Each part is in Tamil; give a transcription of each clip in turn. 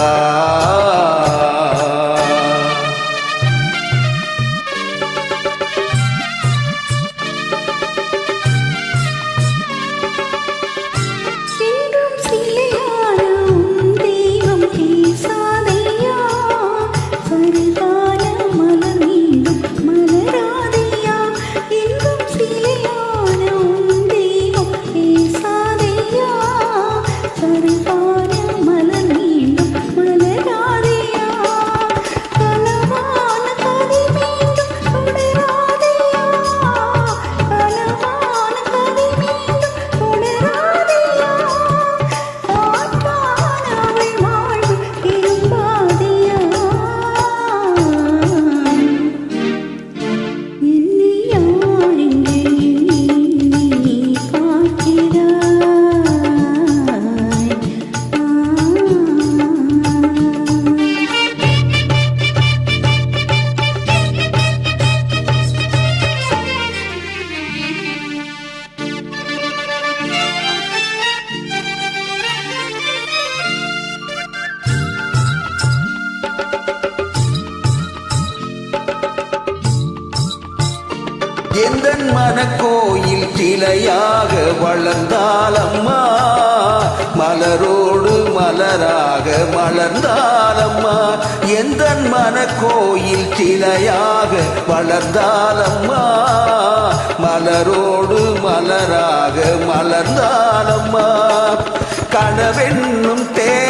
பார்க்கிறாய் எந்த மனக்கோயில் கிளையாக வளர்ந்தாலம்மா. மலரோடு மலராக மலர்ந்தாலம்மா. எந்த மனக்கோயில் கிளையாக வளர்ந்தாலம்மா. மலரோடு மலராக மலர்ந்தாலம்மா. கனவென்னும் தே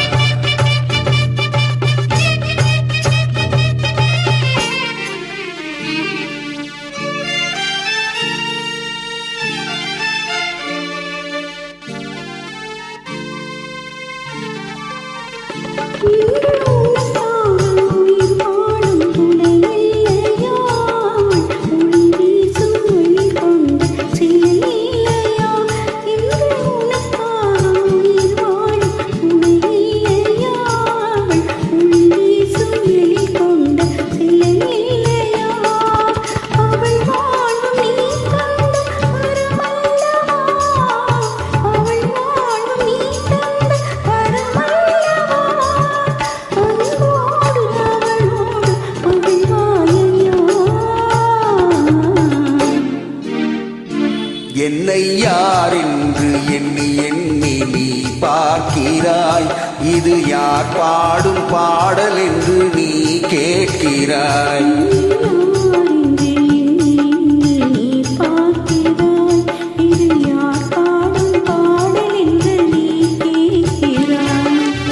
பார்க்கிறாய் இது யார் பாடும் பாடல் என்று நீ கேட்கிறாய்.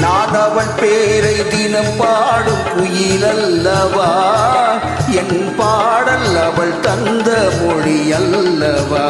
நான் பேரை தினம் பாடும் குயில் அல்லவா? என் பாடல் அவள் தந்த மொழி அல்லவா?